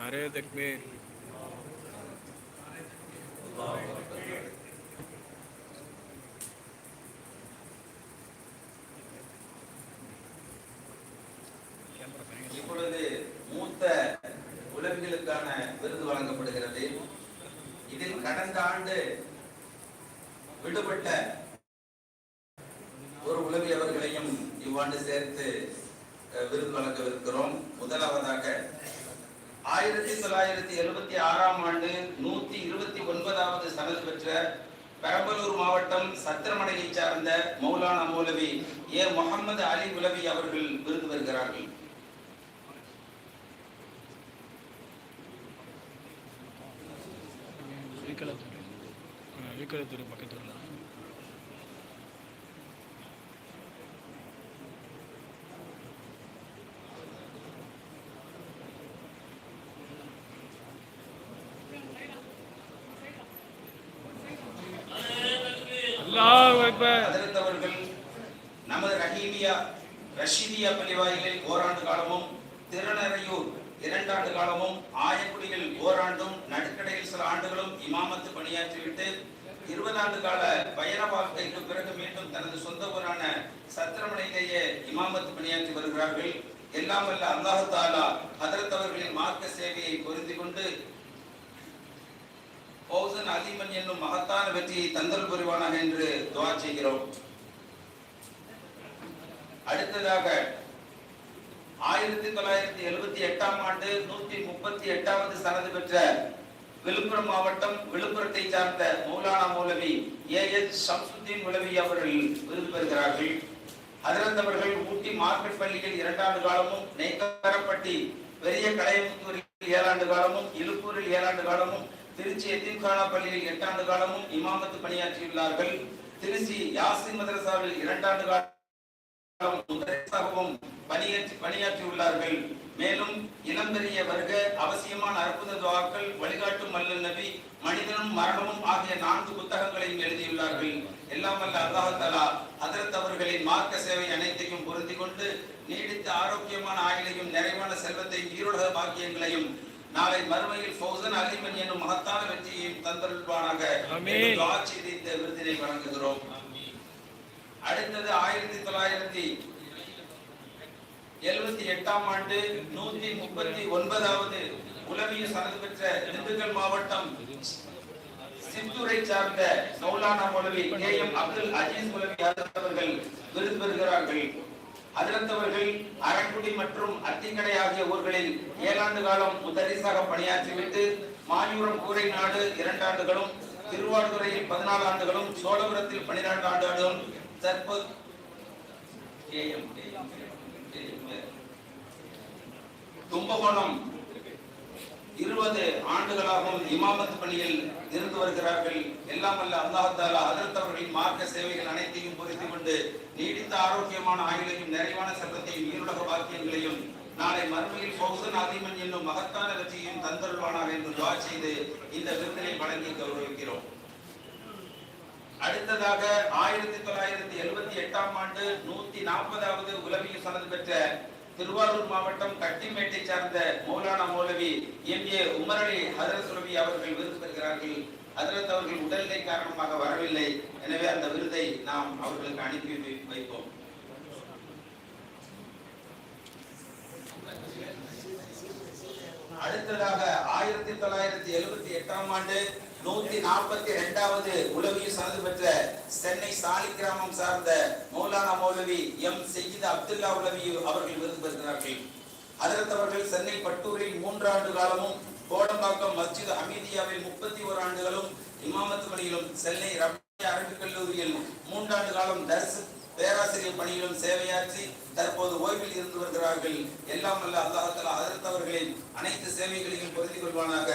नारे तकबीर இப்பொழுது மூத்த உளவியலுக்கான விருது வழங்கப்படுகிறது இதில் கடந்த ஆண்டு விடுபட்ட ஒரு உளவியவர்களையும் இவ்வாண்டு சேர்த்து அஹ், விருது வழங்கவிருக்கிறோம் முதலாவதாக ஆயிரத்தி தொள்ளாயிரத்தி எழுபத்தி ஆறாம் ஆண்டு நூத்தி இருபத்தி ஒன்பதாவது சனது பெற்ற பெரம்பலூர் மாவட்டம் சத்திரமடையை சார்ந்த மௌலானா மௌலவி ஏ முகமது அலி உலவி அவர்கள் விருது வருகிறார்கள் பக்கத்தில் அல்லாஹ் அதிர்ந்தவர்கள் நமது ரஹீமியா ரஷீதியா பள்ளிவாயிலில் ஓராண்டு காலமும் திருநறையூர் இரண்டாண்டு காலமும் ஆயக்குடியில் ஓராண்டும் நடுக்கடையில் சில ஆண்டுகளும் இமாமத்து பணியாற்றிவிட்டு இருபதாண்டு கால பயண வாழ்க்கைக்கு பிறகு மீண்டும் தனது சொந்த ஊரான சத்திரமணையிலேயே இமாமத்து பணியாற்றி வருகிறார்கள். எல்லாம் வல்ல அல்லாஹு தாலா ஹதரத் அவர்களின் மார்க்க சேவையை பொருந்தி கொண்டு அலிமன் என்னும் மகத்தான வெற்றியை தந்தல் புரிவானாக என்று துவா செய்கிறோம். அடுத்ததாக ஆயிரத்தி தொள்ளாயிரத்தி எழுபத்தி எட்டாம் ஆண்டு நூத்தி முப்பத்தி எட்டாவது சனது பெற்ற விழுப்புரம் மாவட்டம் விழுப்புரத்தை சார்ந்த மௌலானா மௌலவி ஏ. எஸ் சம்சுத்தீன் உலவி அவர்கள் விருது பெறுகிறார்கள். அதிரந்தவர்கள் ஊட்டி மார்க்கெட் பள்ளியில் இரண்டாண்டு காலமும் நெய்க்காரப்பட்டி பெரிய கலையமுத்தூரில் ஏழாண்டு காலமும் இழுப்பூரில் ஏழாண்டு காலமும் திருச்சி எத்தீம்கானா பள்ளியில் எட்டாண்டு காலமும் இமாமத்து பணியாற்றியுள்ளார்கள். திருச்சி யாசின் மதரசாவில் இரண்டாண்டு காலம் முதலாகவும் பணியாற்றி பணியாற்றியுள்ளார்கள். மேலும் இளம்பெரிய வருக அவசியமான அற்புத துவாக்கள் வழிகாட்டும் மல்லல் நபி மனிதனும் மரணமும் ஆகிய நான்கு புத்தகங்களையும் எழுதியுள்ளார்கள். எல்லாம் அல்ல அல்லாஹ் அதரத் அவர்களின் மார்க்க சேவை அனைத்தையும் பொருந்தி கொண்டு நீடித்த ஆரோக்கியமான ஆயுளையும் நிறைவான செல்வத்தையும் ஈரோட பாக்கியங்களையும் நாளை மறுமையில் ஃபௌசன் அலிமன் என்னும் மகத்தான வெற்றியையும் தந்தருள்வானாக. செய்து இந்த விருதினை வழங்குகிறோம். அடுத்தது ஆயிரத்தி தொள்ளாயிரத்தி எழுபத்தி எட்டாம் ஆண்டு நூத்தி முப்பத்தி ஒன்பதாவது உளவியல் சனது பெற்ற திண்டுக்கல் மாவட்டம் சித்தூரை சார்ந்த மௌலானா மௌலவி கே எம் அப்துல் அஜீஸ் மௌலவி அவர்கள் விருது பெறுகிறார்கள். அதிரத்தவர்கள் அரக்குடி மற்றும் அத்திக்கடை ஆகிய ஊர்களில் ஏழாண்டு காலம் முதலிசாக பணியாற்றிவிட்டு மாயூரம் கூரை நாடு இரண்டு ஆண்டுகளும் திருவாரூரையில் பதினாலு ஆண்டுகளும் சோழபுரத்தில் பனிரெண்டு ஆண்டுகளும் தற்போது KM, கும்பகோணம் இருபது ஆண்டுகளாகவும் இமாமத் பணியில் இருந்து வருகிறார்கள். எல்லாம் அல்ல அல்லாஹ் அதிர்த்தவர்களின் மார்க்க சேவைகள் அனைத்தையும் புரிந்து கொண்டு நீடித்த ஆரோக்கியமான ஆயுளையும் நிறைவான செல்வத்தையும் ஈருலக வாக்கியங்களையும் நாளை மறுமையில் ஃபௌசன் அதிமன் என்னும் மகத்தான வெற்றியையும் தந்தருள்வானார் என்று துவா செய்து இந்த விருதினை வழங்கி கௌரவிக்கிறோம். அடுத்ததாக ஆயிரத்தி தொள்ளாயிரத்தி எழுபத்தி எட்டாம் ஆண்டு நூத்தி நாற்பதாவது உலகில் சனது பெற்ற திருவாரூர் மாவட்டம் கட்டிமேட்டை சார்ந்த மௌலானா மௌலவி எம். ஏ. உமரலி ஹதரத் சுலபி அவர்கள் விருது பெறுகிறார்கள். ஹதரத் அவர்கள் உடல்நிலை காரணமாக வரவில்லை. எனவே அந்த விருதை நாம் அவர்களுக்கு அனுப்பி வைப்போம். அடுத்ததாக ஆயிரத்தி தொள்ளாயிரத்தி எழுபத்தி எட்டாம் ஆண்டு நூத்தி நாற்பத்தி இரண்டாவது உளவியல் சனது பெற்ற சென்னை சாலி கிராமம் சார்ந்த மௌலானா மௌலவி எம். செய்யித் அப்துல்லா உளவி அவர்கள் விருது பெறுகிறார்கள். அதற்கு அவர்கள் சென்னை பட்டூரில் மூன்றாண்டு காலமும் கோடம்பாக்கம் மஸ்ஜித் அமீதியாவில் முப்பத்தி ஓர் ஆண்டுகளும் இமாமத்து பணியிலும் சென்னை ரம்யா அரபிக் கல்லூரியில் மூன்றாண்டு காலம் தர்சு பேராசிரியர் பணியிலும் சேவையாற்றி தற்போது ஓய்வில் இருந்து வருகிறார்கள். எல்லாம் அல்ல அல்லாஹால அதர்த்தவர்களின் அனைத்து சேவைகளையும் பொருந்தி கொள்வானாக.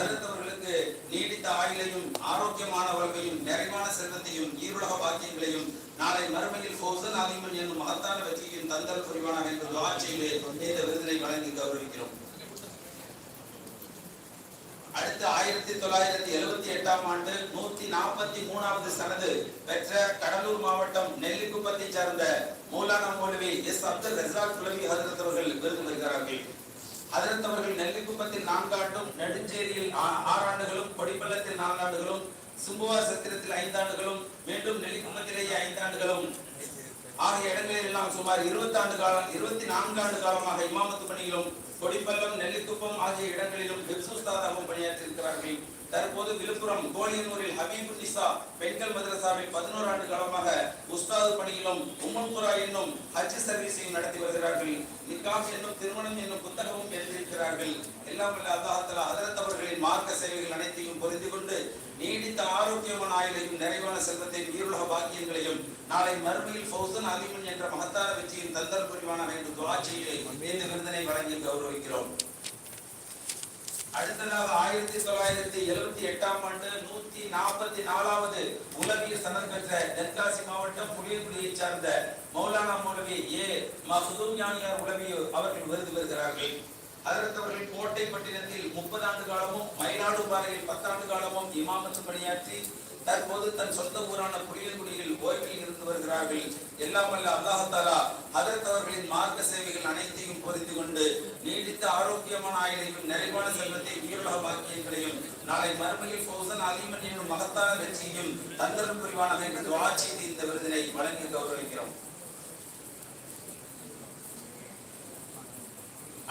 அதர்த்தவர்களுக்கு நீடித்த ஆயுளையும் ஆரோக்கியமான வாழ்வையும் நிறைவான செல்வத்தையும் ஈருலக பாக்கியங்களையும் நாளை மறுமையில் ஃபௌசன் ஆலிமன் என்னும் மகத்தான வெற்றியையும் தந்தல் புரிவானாக என்று செய்து இந்த விருதினை வழங்கி கௌரவிக்கிறோம். அடுத்து ஆயிரத்தி தொள்ளாயிரத்தி எழுபத்தி எட்டாம் ஆண்டு நூத்தி நாற்பத்தி மூணாவது சனது பெற்ற கடலூர் மாவட்டம் நெல்லிக்குப்பத்தை சார்ந்த மூலானா மௌலவி எஸ் அப்துல் ரசாக் குலவி ஹசரத் அவர்கள் விருது பெறுகிறார்கள். ஹசரத் அவர்கள் நெல்லிக்குப்பத்தில் நான்காண்டும் நெடுஞ்சேரியில் ஆ- ஆறாண்டுகளும் கொடிப்பள்ளத்தில் நான்காண்டுகளும் சும்புவா சத்திரத்தில் ஐந்தாண்டுகளும் மீண்டும் நெல்லிக்குப்பத்திலேயே ஐந்தாண்டுகளும் ஆகிய இடங்களில் எல்லாம் சுமார் இருபத்தி ஆண்டு காலம் இருபத்தி நான்கு ஆண்டு காலமாக இமாமத்து பணியிலும் கொடிப்பள்ளம் நெல்லிக்குப்பம் ஆகிய இடங்களிலும் ஹிப்சுஸ்தாதாகவும் பணியாற்றியிருக்கிறார்கள். தற்போது விழுப்புரம் கோலியனூரில் ஹபீபு நிசா பெண்கள் மதரசாவில் பதினோரு ஆண்டு காலமாக உஸ்தாது பணியிலும் உம்மன்புரா என்னும் ஹஜ் சர்வீஸையும் நடத்தி வருகிறார்கள். நிக்காஹ் என்னும் திருமணம் என்னும் புத்தகமும் எழுதியிருக்கிறார்கள் எல்லாம் வல்ல அல்லாஹத்தில் தஆலா ஹதரத் அவர்களின் மார்க்க சேவைகள் அனைத்தையும் புரிந்து கொண்டு நீடித்த ஆரோக்கியமான ஆயுளையும் நிறைவான செல்வத்தையும் உயிருலக பாக்கியங்களையும் நாளை மறுமையில் ஃபௌசன் அலிமன் என்ற மகத்தான வெற்றியின் தந்தல் புரிவான என்று துவா செய்து இந்த விருதினை வழங்கி கௌரவிக்கிறோம். அடுத்ததாக ஆயிரத்தி தொள்ளாயிரத்தி எழுபத்தி எட்டாம் ஆண்டு நூத்தி நாற்பத்தி நாலாவது உலகில் சனத் பெற்ற தென்காசி மாவட்டம் புளியங்குடியை சார்ந்த மௌலானா மௌலவி ஏ. மஹதூம் ஞானியார் உலவி அவர்கள் விருது பெறுகிறார்கள். அதற்கு கோட்டை பட்டினத்தில் முப்பது ஆண்டு காலமும் மயிலாடுபாறையில் பத்தாண்டு காலமும் இமாமத்து பணியாற்றி தற்போது தன் சொந்த ஊரான புளியங்குடியில் ஓய்வில் இருந்து வருகிறார்கள். எல்லாம் அல்ல அல்லாஹ் தாலா மார்க்க சேவைகள் அனைத்தையும் புரிந்து கொண்டு நீடித்த ஆரோக்கியமான ஆயுளையும் நிறைவான செல்வத்தை உயிருலக பாக்கியங்களையும் நாளை மறுமையில் ஃபௌசன் அலிமன் என்னும் மகத்தான வெற்றியும் தந்தரம் புரிவானது என்று வாழ்ச்சி இந்த விருதினை வழங்கி கௌரவிக்கிறோம்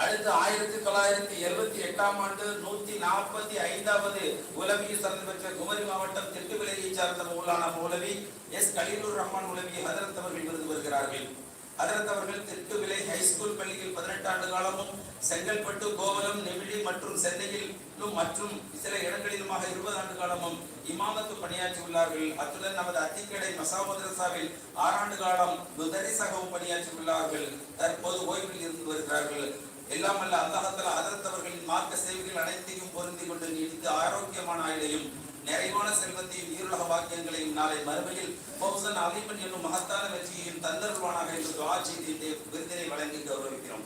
அடுத்து ஆயிரத்தி தொள்ளாயிரத்தி எழுபத்தி எட்டாம் ஆண்டு நூத்தி நாற்பத்தி ஐந்தாவது உலவியில் சார்ந்து பெற்ற குமரி மாவட்டம் திட்டுவிலையை சார்ந்த மௌலானா மௌலவி எஸ் கலீலுர் ரஹ்மான் உலவி ஹதரத் அவர்கள் விருது வருகிறார்கள் ஹதரத் அவர்கள் திட்டுவிலை ஹைஸ்கூல் பள்ளியில் பதினெட்டு ஆண்டு காலமும் செங்கல்பட்டு கோவலம் நெவிழி மற்றும் சென்னையிலும் மற்றும் சில இடங்களிலுமாக இருபது ஆண்டு காலமும் இமாமத்து பணியாற்றியுள்ளார்கள். அத்துடன் நமது அத்திக்கடை மசா மதரசாவில் ஆறாண்டு காலம் முதரிசாகவும் பணியாற்றியுள்ளார்கள். தற்போது ஓய்வில் இருந்து வருகிறார்கள். எல்லாம் அல்ல அல்லாஹத்தல அதரத்தவர்களின் மார்க்க சேவைகள் அனைத்தையும் பொருந்தி கொண்டு நீடித்து ஆரோக்கியமான ஆயுளையும் நிறைவான செல்வத்தையும் ஈருலக வாக்கியங்களையும் நாளை மறுமையில் பௌசன் அலிமன் என்னும் மகத்தான வெற்றியையும் தந்தருவானாக என்று துவா செய்து விருதினை வழங்கி கௌரவிக்கிறோம்.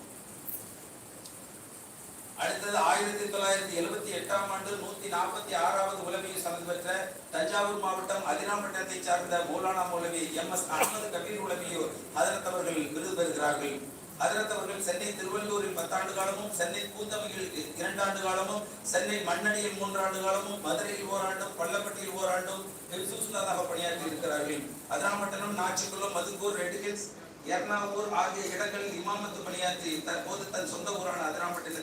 அடுத்தது ஆயிரத்தி தொள்ளாயிரத்தி எழுபத்தி எட்டாம் ஆண்டு நூத்தி நாற்பத்தி ஆறாவது உலகையில் சனது பெற்ற தஞ்சாவூர் மாவட்டம் அதிராம்பட்டத்தை சார்ந்த மௌலானா மௌலவி எம் எஸ் அகமது கபீர் உலகையோ அதற்கு விருது பெறுகிறார்கள். அதற்கு அவர்கள் சென்னை திருவள்ளூரில் பத்தாண்டு காலமும் சென்னை கூத்தமையில் இரண்டாண்டு காலமும் சென்னை மண்ணடியில் மூன்றாண்டு காலமும் மதுரையில் ஓராண்டும் பள்ளப்பட்டியில் ஓராண்டும் சுசுலாதாக பணியாற்றி இருக்கிறார்கள். அதிராம்பட்டனம் நாச்சிக்குளம் மதுக்கூர் ரெட்டிகில்ஸ் எர்ணாவூர் ஆகிய இடங்களில் இமாமத்து பணியாற்றி தற்போது தன் சொந்த ஊரான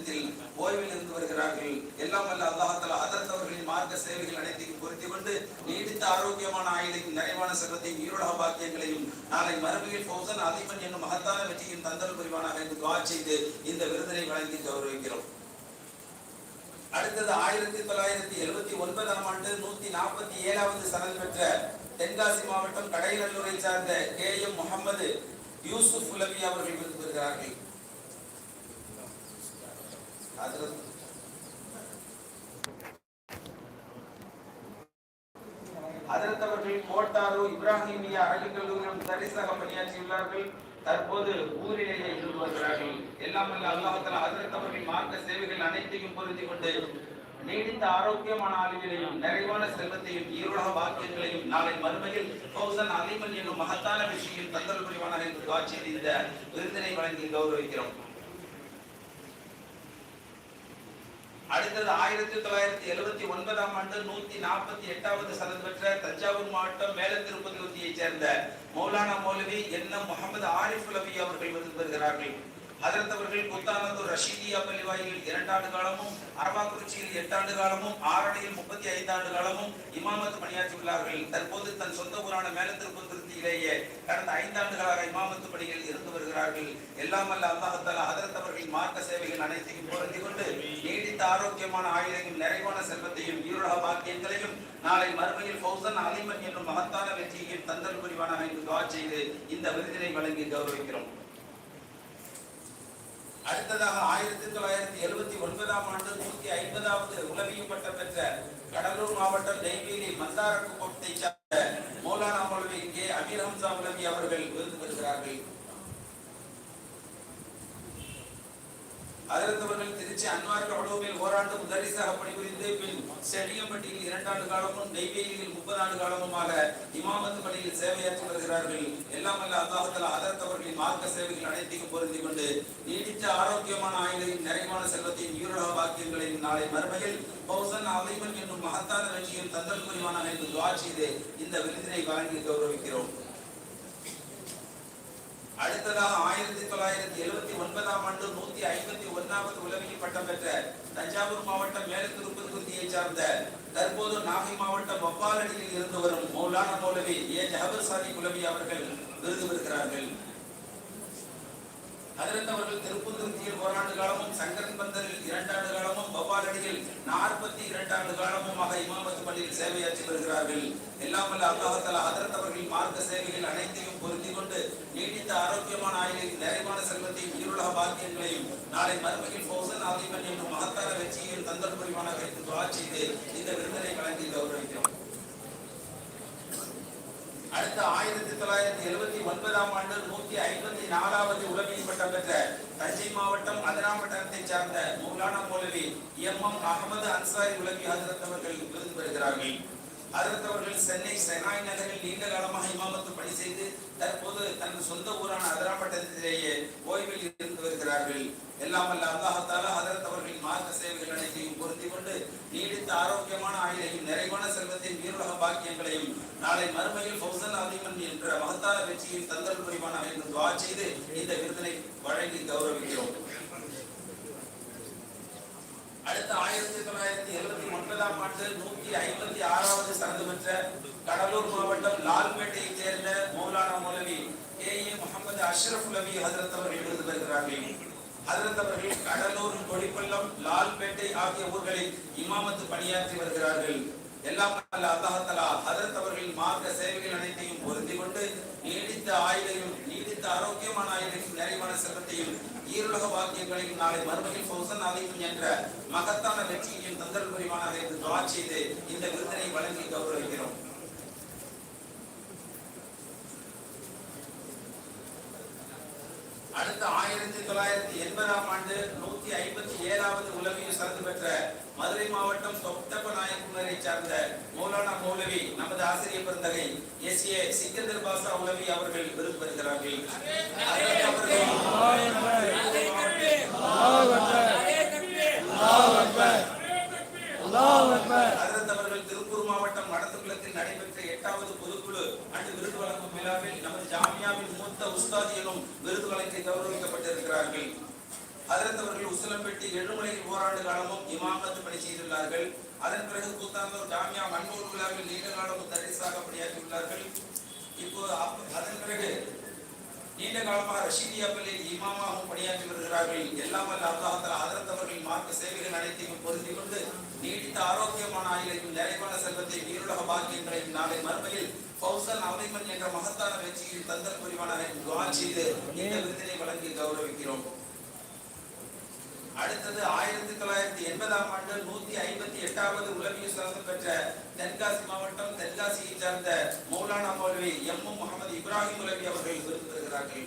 நேரத்தில் ஓய்வில் இருந்து வருகிறார்கள். எல்லாம் வல்ல அல்லாஹால அதர்த்தவர்களின் மார்க்க சேவைகள் அனைத்தையும் பொருத்தி கொண்டு நீடித்த ஆரோக்கியமான ஆயுதையும் நிறைவான செல்வத்தையும் ஈரோட பாக்கியங்களையும் நாளை மறுமையில் பௌசன் அதிபன் என்னும் மகத்தான வெற்றியின் தந்தல் புரிவானாக என்று துவா செய்து இந்த விருதினை வழங்கி கௌரவிக்கிறோம். அடுத்தது ஆயிரத்தி தொள்ளாயிரத்தி எழுபத்தி ஒன்பதாம் ஆண்டு நூத்தி நாற்பத்தி ஏழாவது சரண் பெற்ற தென்காசி மாவட்டம் கடையநல்லூரை சார்ந்த கே எம் முகமது யூசுப் உலவி அவர்கள் விருது பெறுகிறார்கள். ஹஜ்ரத் அவர்கள் கோட்டாரு இப்ராஹிமியா அரபிக் கல்லூரியிலும் தரிசாக பணியாற்றியுள்ளார்கள் தற்போது ஊரிலேயே இருந்து வருகிறார்கள். எல்லாம் அல்ல அல்லாஹத்தில் தஆலா அவர்களின் மார்க்க சேவைகள் அனைத்தையும் பொருந்தி கொண்டு நீடித்த ஆரோக்கியமான அறிவிலையும் நிறைவான செல்வத்தையும் ஈரோட வாக்கியங்களையும் நாளை மறுமையில் ஃபௌசன் அலிமன் என்னும் மகத்தான விஷயம் தந்தல் புரிவானாக என்று காட்சியில் இந்த விருதினை வழங்கி கௌரவிக்கிறோம். அடுத்தது ஆயிரத்தி தொள்ளாயிரத்தி எழுபத்தி ஒன்பதாம் ஆண்டு நூத்தி நாற்பத்தி எட்டாவது சதம் பெற்ற தஞ்சாவூர் மாவட்டம் மேலத்திருப்பதி சேர்ந்த மௌலானா மௌலவி என்ன முகமது ஆரிஃப் உலவி அவர்கள் விருது பெறுகிறார்கள். ஹதரத் அவர்கள் குத்தானந்தூர் ரஷீதியா பள்ளிவாயில் இரண்டாண்டு காலமும் அரவாக்குறிச்சியில் எட்டாண்டு காலமும் ஆரணியில் முப்பத்தி ஐந்து ஆண்டு காலமும் இமாமத்து பணியாற்றியுள்ளார்கள் தற்போது தன் சொந்த ஊரான மேலத்திருப்பத்திலேயே கடந்த ஐந்தாண்டுகளாக இமாமத்து பணியில் இருந்து வருகிறார்கள். எல்லாம் அல்ல அல்லாஹத்தால் ஹதரத் அவர்களின் மார்க்க சேவைகள் அனைத்தையும் பொருந்தி கொண்டு நீடித்த ஆரோக்கியமான ஆயுளையும் நிறைவான செல்வத்தையும் ஈரோட பாக்கியங்களையும் நாளை மறுமையில் ஃபௌசன் அலிமன் என்னும் மகத்தான வெற்றியையும் தந்தல் புரிவானாக என்று துவா செய்து இந்த விருதினை வழங்கி கௌரவிக்கிறோம். அடுத்ததாக ஆயிரத்தி தொள்ளாயிரத்தி எழுபத்தி ஒன்பதாம் ஆண்டு நூத்தி ஐம்பதாவது உலகிய பட்டம் பெற்ற கடலூர் மாவட்டம் நெய்வேலி மந்தாரக்குப்பத்தை சார்ந்த மௌலானா மௌலவி கே. அமீர் ஹம்சா உலகி அவர்கள் விருது பெறுகிறார்கள் அதிர்ந்தவர்கள் திருச்சி அன்வார் கவலோவில் ஓராண்டு முதலிசாக பணிபுரிந்து பின் செடியம்பட்டியில் இரண்டாண்டு காலமும் நெய்வேலியில் முப்பது ஆண்டு காலமுமாக இமாமத்து பணியில் சேவையாற்றி வருகிறார்கள். எல்லாம் அல்ல அல்லாஹால அதர்த்தவர்களின் மார்க்க சேவைகள் அனைத்தையும் பொருந்தி கொண்டு நீடித்த ஆரோக்கியமான ஆயுளையும் நிறைவான செல்வத்தையும் ஈரோட வாக்கியங்களையும் நாளை மறுமையில் பௌசன் அலைமன் என்னும் மகத்தான வெற்றியும் தந்தல் புரிவான அமைப்பு துவா செய்து இந்த விருதினை வழங்கி கௌரவிக்கிறோம். அடுத்ததாக ஆயிரத்தி தொள்ளாயிரத்தி எழுபத்தி ஒன்பதாம் ஆண்டு நூத்தி ஐம்பத்தி ஒன்னாவது உலகில் பட்டம் பெற்ற தஞ்சாவூர் மாவட்டம் மேலத்திருப்பதி சார்ந்த தற்போது நாகை மாவட்டம் வப்பாலடியில் இருந்து வரும் மௌலான மௌலவி ஏ. ஜஹபர் சாதி குலவி அவர்கள் விருது பெறுகிறார்கள். அதிலிருந்து அவர்கள் திருப்புந்திருத்தியில் ஓராண்டு காலமும் சங்கரன் பந்தரில் இரண்டாண்டு காலமும் வவ்வாலடியில் நாற்பத்தி இரண்டாண்டு காலமுமாக இமாமத்து பள்ளியில் சேவையாற்றி வருகிறார்கள். எல்லாம் வல்ல அல்லாஹால அவர்கள் மார்க்க சேவைகள் அனைத்தையும் பொருத்தி கொண்டு நீடித்த ஆரோக்கியமான ஆயுளையும் நிறைவான செல்வத்தையும் உயிருலக பாக்கியங்களையும் நாளை மறுமையில் ஃபௌசன் ஆதிமன் என்னும் மகத்தார வெற்றியையும் தந்தல் புரிவான வைத்து துவா செய்து இந்த விருந்தினை வழங்கி கௌரவிக்கிறோம். அடுத்த ஆயிரத்தி தொள்ளாயிரத்தி எழுபத்தி ஒன்பதாம் ஆண்டு நூத்தி ஐம்பத்தி நாலாவது உலகில் பட்டம் பெற்ற தஞ்சை மாவட்டம் அதிராமட்டத்தை சார்ந்த மௌலானா மௌலவி எம் எம் அகமது அன்சாரி உலகி ஹசரத் அவர்கள் விருது பெறுகிறார்கள். ஹசரத் அவர்கள் சென்னை செனாய் நகரில் நீண்ட காலமாக இமாமத்து பணி செய்து தற்போது தனது சொந்த ஊரான அதிராமட்டத்திலேயே ஓய்வில் இருந்து வருகிறார்கள். எல்லாம் வல்ல அல்லாஹால ஹசரத் அவர்களின் மார்க்க சேவைகள் அனைத்தையும் பொருத்தி கொண்டு நீடித்த ஆரோக்கியமான ஆயுளையும் நிறைவான செல்வத்தின் வீரலக பாக்கியங்களையும் நாளை மறுமையில் ஃபௌசல் அதிமன் என்ற மகத்தார வெற்றியின் தந்தல் புரிவான என்று துவா செய்து இந்த விருதினை வழங்கி கௌரவிக்கிறோம். அடுத்த ஆயிரத்தி தொள்ளாயிரத்தி எழுபத்தி ஒன்பதாம் ஆண்டு நூத்தி ஐம்பத்தி ஆறாவது சரந்து பெற்ற கடலூர் மாவட்டம் லால்பேட்டையைச் சேர்ந்த மௌலானா மௌலவி ஏ ஏ. முகமது அஷ்ரஃப் உலவி ஹசரத் அவர்கள் விருது பெறுகிறார்கள் ஹசரத் அவர்கள் கடலூர் கொடிப்பள்ளம் லால்பேட்டை ஆகிய ஊர்களில் இமாமத்து பணியாற்றி வருகிறார்கள். எல்லாம் அல்ல அல்லாஹலா ஹதரத் அவர்களின் மார்க்க சேவைகள் அனைத்தையும் பொருந்தி கொண்டு நீடித்த ஆயுதையும் நீடித்த ஆரோக்கியமான ஆயுதையும் நிறைவான செல்வத்தையும் ஈருலக வாக்கியங்களையும் நாளை மறுமையில் பௌசன் அதையும் என்ற மகத்தான வெற்றியையும் தந்தல் புரிவானாக என்று துவா செய்து இந்த விருதினை வழங்கி கௌரவிக்கிறோம். அடுத்த ஆயிரத்தி தொள்ளாயிரத்தி எண்பதாம் ஆண்டு நூத்தி ஐம்பத்தி ஏழாவது உலகில் சிறந்து பெற்ற மதுரை மாவட்டம் தொட்டப்ப நாயக்குமரை சார்ந்த மௌலானா மௌலவி நமது ஆசிரியர் பிறந்தகை எஸ். ஏ. சிக்கந்தர் பாசா உலவி அவர்கள் விருது பெறுகிறார்கள் அவர்கள் திருப்பூர் மாவட்டம் வடத்துக்குளத்தில் நடைபெற்ற எட்டாவது பொதுக்குழு அன்று விருது வழங்கும் விழாவில் நமது ஜாமியாவின் மூத்த உஸ்தாதியனும் விருது வழங்கி கௌரவிக்கப்பட்டிருக்கிறார்கள். அதற்கு அவர்கள் உசிலம்பட்டி எழுமலையில் ஓராண்டு காலமும் இமாமத்து பணி செய்துள்ளார்கள். அதன் பிறகு கூத்தாந்தூர் ஜாமியா மண்பூர் விழாவில் நீண்ட காலமும் தரிசாக பணியாற்றியுள்ளார்கள். இப்போ அதன் பிறகு நீண்ட காலமாக ரஷீதியா பள்ளியில் இமாமாகவும் பணியாற்றி வருகிறார்கள். எல்லாம் வல்ல அல்லாஹால அதர்த்தவர்களின் மார்க்க சேவைகள் அனைத்தையும் பொருந்தி கொண்டு நீடித்த ஆரோக்கியமான ஆயுளையும் நிறைவான செல்வத்தை நீருலக பாக்கியங்களையும் நாளை மறுமையில் பௌசன் அமைமன் என்ற மகத்தான வெற்றியில் தந்தல் புரிவான துவா செய்து இந்த விருதினை வழங்கி கௌரவிக்கிறோம். அடுத்தது ஆயிரத்தி தொள்ளாயிரத்தி எண்பதாம் ஆண்டு நூத்தி ஐம்பத்தி எட்டாவது உலகிய சிறந்து பெற்ற தென்காசி மாவட்டம் தென்காசியை சார்ந்த மௌலானா மௌலவி எம். எம் முகமது இப்ராஹிம் உலவி அவர்கள் விருது பெறுகிறார்கள்.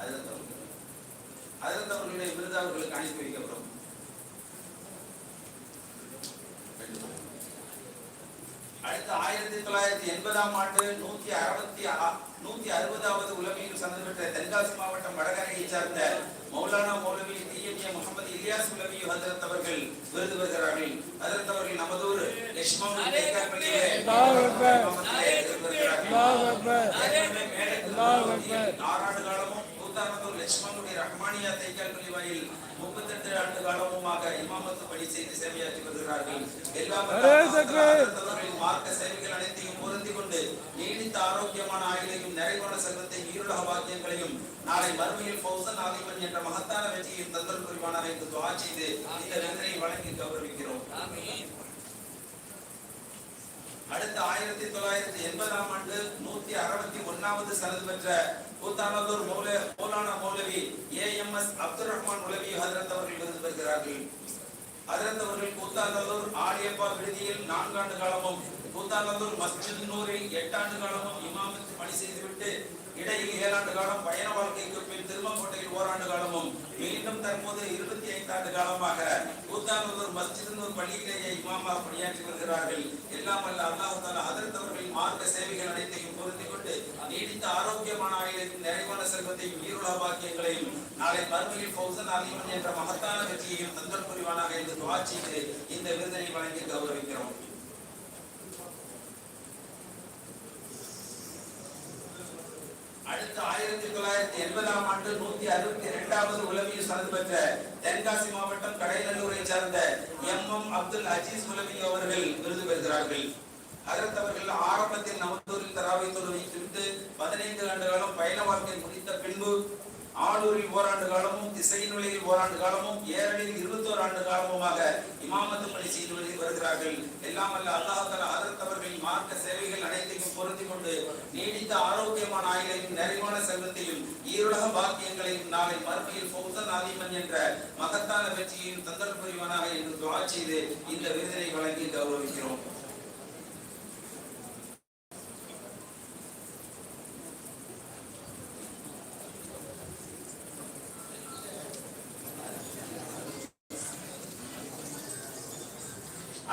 அதில் அவர்களுடைய விருது அவர்களுக்கு அனுப்பி வைக்கப்படும். அடுத்து ஆயிரத்தி தொள்ளாயிரத்தி எண்பதாம் ஆண்டு நூத்தி அறுபத்தி நூத்தி அறுபதாவது உலகில் சந்து பெற்ற தென்காசி மாவட்டம் வடகரையை சார்ந்த மௌலானா மௌலவி டிஎம்ஏ முகமது இலியாஸ் உலவி ஹசரத் அவர்கள் விருது பெறுகிறார்கள். ஹசரத் அவர்கள் நமதூர் லட்சுமம் தேக்காப்பள்ளியிலே இமாமத்திலே விருது பெறுகிறார்கள். ஏற்கனவே மேடக்கு பகுதியில் ஆறாண்டு காலமும் கூத்தாநல்லூர் ரஹ்மானியா தைக்கால் பள்ளிவாயில் முப்பத்தெட்டு ஆண்டு காலமுமாக இமாமத்து பணி செய்து சேவையாற்றி வருகிறார்கள். அவர்களின் மார்க்க சேவைகள் அனைத்தையும் பொருந்தி கொண்டு நீடித்த ஆரோக்கியமான ஆயுளையும் நிறைவான செல்வத்தை ஈருலக வாக்கியங்களையும் நாளை மறுமையில் ஃபௌசன் ஆதிமன் என்ற மகத்தான வெற்றியும் தந்தல் புரிவானார் என்று துவா செய்து இந்த விருதினை வழங்கி கௌரவிக்கிறோம். அடுத்த ஆயிரத்தி தொள்ளாயிரத்தி எண்பதாம் ஆண்டு நூத்தி அறுபத்தி ஒன்னாவது சனது பெற்ற மௌல மௌலானா மௌலவி A M S Abdul Rahman உலவி ஹதரத் அவர்கள் விருது பெறுகிறார்கள் அவர்கள் கூத்தாநல்லூர் ஆடியப்பா விடுதியில் நான்காண்டு காலமும் கூத்தாநல்லூர் மஸ்ஜித் நூரில் எட்டாண்டு காலமும் இமாமத்து பணி செய்துவிட்டு இடையில் ஏழாண்டு காலம் பயண வாழ்க்கைக்கு பின் திருமங்கோட்டையில் ஓராண்டு காலமும் மீண்டும் தற்போது இருபத்தி ஐந்தாண்டு காலமாக கூத்தானூர் மஸ்ஜித் பள்ளியிலேயே இமாமா பணியாற்றி வருகிறார்கள். எல்லாம் அல்ல அல்லாஹால தாலா அதர்த்தவர்களின் மார்க்க சேவைகள் அனைத்தையும் பொருந்திக் கொண்டு நீடித்த ஆரோக்கியமான ஆயுளையும் நிறைவான செல்வத்தையும் ஈருலா பாக்கியங்களையும் நாளை மறுமையில் பௌசன் அலிமன் என்ற மகத்தான வெற்றியையும் தந்தல் புரிவானாக என்று துவா இந்த விருதனை வழங்கி கௌரவிக்கிறோம் அடுத்த ஆயிரத்தி தொள்ளாயிரத்தி எண்பதாம் ஆண்டு நூத்தி அறுபத்தி இரண்டாவது உளவியல் சார்ந்து பெற்ற தென்காசி மாவட்டம் கடைநல்லூரை சார்ந்த எம் எம் அப்துல் அஜீஸ் உலவி அவர்கள் விருது பெறுகிறார்கள். அதற்கு அவர்கள் ஆரம்பத்தில் நமதூரில் தராவை குறித்து பதினைந்து ஆண்டு காலம் பயண வாழ்க்கை முடித்த பின்பு ஆளூரில் ஓராண்டு காலமும் திசையினுலையில் ஓராண்டு காலமும் ஏரலில் இருபத்தோரு ஆண்டு காலமுமாக இமாமத்து பணி செய்து வருகிறார்கள். எல்லாம் அல்ல அல்லாஹால அதற்கவர்களின் மார்க்க சேவைகள் அனைத்தையும் பொருத்தி கொண்டு நீடித்த ஆரோக்கியமான ஆயுளையும் நிறைவான செல்வத்தையும் ஈருலக பாக்கியங்களையும் நாளை மறுமையில் பௌத்தன் ஆதிமன் என்ற மகத்தான வெற்றியையும் தந்தல் புரிவனாக என்று துவா செய்து இந்த விருதினை வழங்கி கௌரவிக்கிறோம்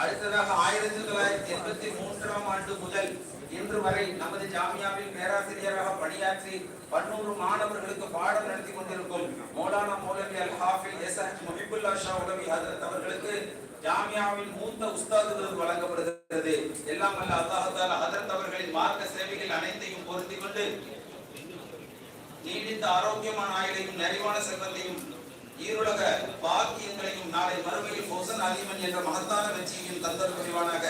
அடுத்ததாக ஆயிரத்தி தொள்ளாயிரத்தி எண்பத்தி மூன்றாம் ஆண்டு முதல் இன்று நமது ஜாமியாவில் பேராசிரியராக பணியாற்றி பன்னூறு மாணவர்களுக்கு பாடம் நடத்தி கொண்டிருக்கும் மௌலானா மௌலவி அல் ஹாஃபில் எஸ் எச். முஹிபுல்லா ஷா உலவி ஹதரத் அவர்களுக்கு ஜாமியாவின் மூத்த உஸ்தாது விருது வழங்கப்படுகிறது. எல்லாம் அல்ல அல்லாஹால ஹதரத் அவர்களின் மார்க்க சேவைகள் அனைத்தையும் பொருத்தி கொண்டு நீடித்த ஆரோக்கியமான ஆயுளையும் நிறைவான செல்வத்தையும் ஈருலக பாக்கியங்களையும் நாளை மறுமையில் ஹோசன் அலிமன் என்ற மகத்தான வெற்றியையும் தந்தர் புரிவானாக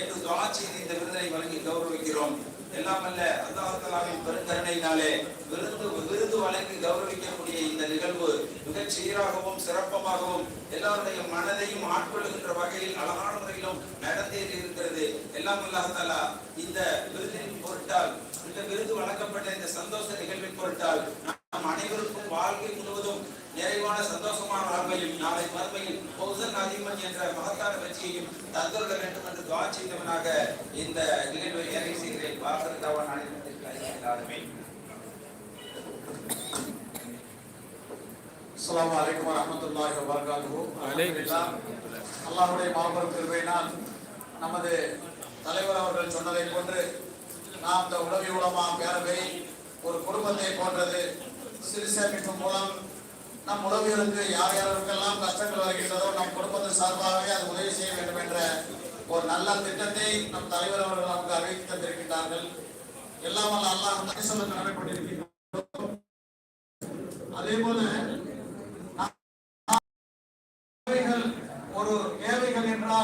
என்று துவா செய்து இந்த விருதினை வழங்கி கௌரவிக்கிறோம். எல்லாம் அல்ல அல்லாஹலாவின் பெருங்கருணையினாலே விருது விருது வழங்கி கௌரவிக்கக்கூடிய இந்த நிகழ்வு மிகச் சீராகவும் சிறப்பமாகவும் எல்லாருடைய மனதையும் ஆட்கொள்ளுகின்ற வகையில் அழகான முறையிலும் நடந்தேறி இருக்கிறது. எல்லாம் அல்லாஹாலா இந்த விருதின் பொருட்டால் இந்த விருது வழங்கப்பட்ட இந்த சந்தோஷ நிகழ்வின் பொருட்டால் நம் அனைவருக்கும் வாழ்க்கை முழுவதும் நிறைவான சந்தோஷமான வாழ்வையும் நாளை மறுமையில் பௌசன் அதிமன் என்ற மகத்தான வெற்றியையும் தந்துள்ள வேண்டும் என்று துவா செய்தவனாக இந்த நிகழ்வை நிறைவு செய்து வாசல் அனைவருக்கும் எல்லாருமே அஸ்லாம் வலைக்கம் வரஹ்மத்துல்லாஹி வபரகாத்துஹு. அல்லாஹுடைய அல்லாஹ்வுடைய மாபெரும் கிருபையினால் நமது தலைவர் அவர்கள் சொன்னதை போன்று நாம் இந்த உதவி உலமா பேரவை ஒரு குடும்பத்தை போன்றது சிறு சேமிப்பு மூலம் நம் உறவினருக்கு யார் யாருக்கெல்லாம் கஷ்டங்கள் வருகின்றதோ நம் குடும்பத்தின் சார்பாகவே அது உதவி செய்ய வேண்டும் என்ற ஒரு நல்ல திட்டத்தை நம் தலைவர் அவர்கள் நமக்கு அறிவித்து தந்திருக்கின்றார்கள். எல்லாம் அல்லாஹ் சொல்ல கடமைப்பட்டிருக்கின்றோம் அதே போல ஒரு ஏழைகள் என்றால்